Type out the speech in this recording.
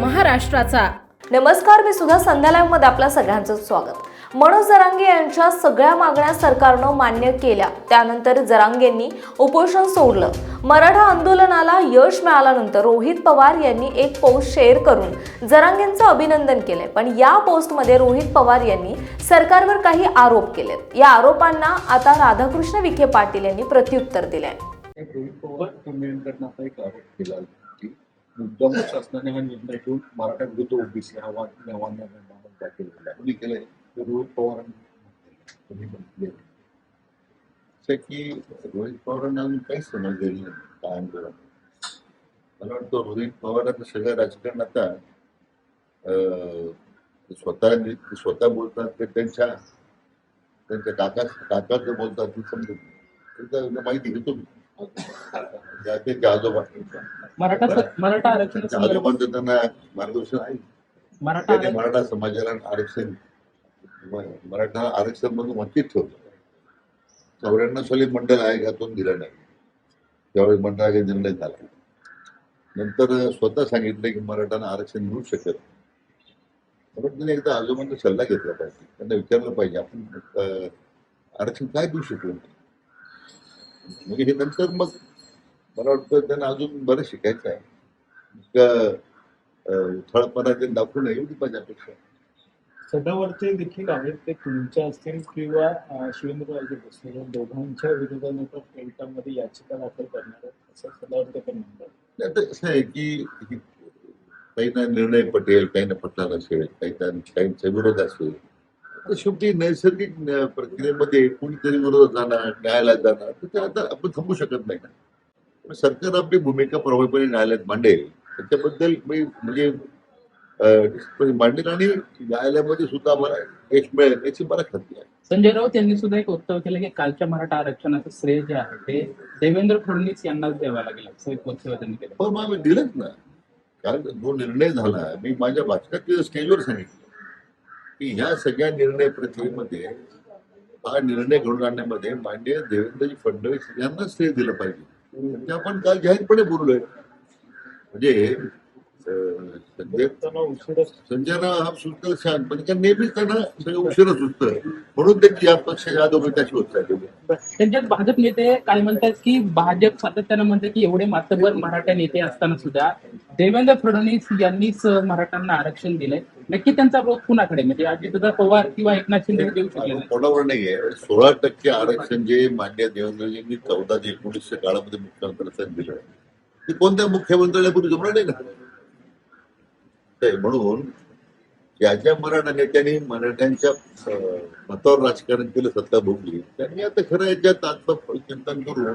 महाराष्ट्राचा. नमस्कार मी सुद्धा संध्या मध्ये आपल्या सगळ्यांचं स्वागत. मनोज जरांगे यांच्या सगळ्या मागण्या सरकारनं मान्य केल्या. त्यानंतर जरांगेंनी उपोषण सोडलं. मराठा आंदोलनाला यश मिळाल्यानंतर रोहित पवार यांनी एक पोस्ट शेअर करून जरांगेंचं अभिनंदन केलंय. पण या पोस्टमध्ये रोहित पवार यांनी सरकारवर काही आरोप केलेत. या आरोपांना आता राधाकृष्ण विखे पाटील यांनी प्रत्युत्तर दिलंय. मुद्दाम शासनाने हा निर्णय घेऊन मराठा विरुद्ध ओबीसी हा वाद निर्माण दाखल कोणी केलंय? रोहित पवारांनी. म्हटले की रोहित पवारांना अजून काहीच समजलेलं नाही काय आंदोलन मला वाटतं रोहित पवारांना सगळं राजकारण आता अं, स्वतः स्वतः बोलतात ते त्यांच्या त्यांच्या काका काका जर बोलतात ते समजून माहिती घेतो मी. त्या- आजोबा. मराठा मराठा आरक्षण त्यांच्या आजोबांचं त्यांना मार्गदर्शन आहे. मराठा समाजाला आरक्षण मराठा आरक्षण म्हणून वंचित ठेवलं. चौऱ्याण्णव साली मंडळ आयोगातून दिलं नाही. त्यावेळी मंडळाचा निर्णय झाला. नंतर स्वतः सांगितलं की मराठांना आरक्षण मिळू शकत नाही. म्हणून त्यांनी एकदा आजोबांचा सल्ला घेतला पाहिजे. त्यांना विचारलं पाहिजे आपण आरक्षण काय देऊ शकलो? म्हणजे हे नंतर मग मला वाटतं त्यांना अजून बरं शिकायचं आहे. इतकं अं, उथळपणा ते दाखवू नये एवढी माझी अपेक्षा. आहे. सदावर्ते देखील आहेत ते तुमच्या असतील किंवा शिवेंद्रराजे भोसले या दोघांच्या विरोधात कोर्टामध्ये याचिका दाखल करणार असं सदावर्ते पण म्हणतात. आता कसं आहे की काहींना निर्णय पटेल काहींना पटला नसेल काहींना काहींचा विरोध असेल. तर शेवटी नैसर्गिक प्रक्रियेमध्ये कोणीतरी विरोधात जाणार न्यायालयात जाणार तर ते आता आपण थांबू शकत नाही ना. सरकार आपली भूमिका प्रभावीपणे न्यायालयात मांडेल त्याच्याबद्दल मी म्हणजे अं, मांडेल आणि न्यायालयामध्ये सुद्धा मला यश मिळेल याची मला खात्री आहे. संजय राऊत यांनी सुद्धा एक वक्तव्य केलं की कालच्या मराठा आरक्षणाचं श्रेय जे आहे ते देवेंद्र फडणवीस यांनाच द्यावं लागेल असं एक वक्तव्य त्यांनी केलं. पण मग आम्ही दिलंच ना. कारण जो निर्णय झाला मी माझ्या भाषणात स्टेजवर सांगितलं की ह्या सगळ्या निर्णय प्रक्रियेमध्ये हा निर्णय घडून आणण्यामध्ये माननीय देवेंद्रजी फडणवीस यांना श्रेय दिलं पाहिजे. ते आपण काल जाहीरपणे बोललोय म्हणजे संजय संजयना हा सुचतं छान पण त्या नेहमीच त्यांना सगळं उशिरा सुचतं म्हणून त्यांची या पक्षाच्या अधोगताची होत चाललेली आहे. त्यांच्यात भाजप नेते काय म्हणतात की भाजप सातत्यानं म्हणते की एवढे मातबर मराठा नेते असताना सुद्धा देवेंद्र फडणवीस यांनीच मराठ्यांना आरक्षण दिलंय. नक्की त्यांचा रोख कुणाकडे? म्हणजे अजितदादा पवार किंवा एकनाथ शिंदे देऊ शकले कोणावर नाहीये. सोळा टक्के आरक्षण जे मान्य देवेंद्रजींनी चौदा ते एकोणीसच्या काळामध्ये मुख्यमंत्र्यांना दिलं ते कोणत्या मुख्यमंत्र्याला पूर्वी जमणार नाही ना? ते म्हणून ज्या ज्या मराठा नेत्यांनी मराठ्यांच्या मतावर राजकारण केलं सत्ता भोगली त्यांनी आता खरं याच्यात आत्मचिंतन करून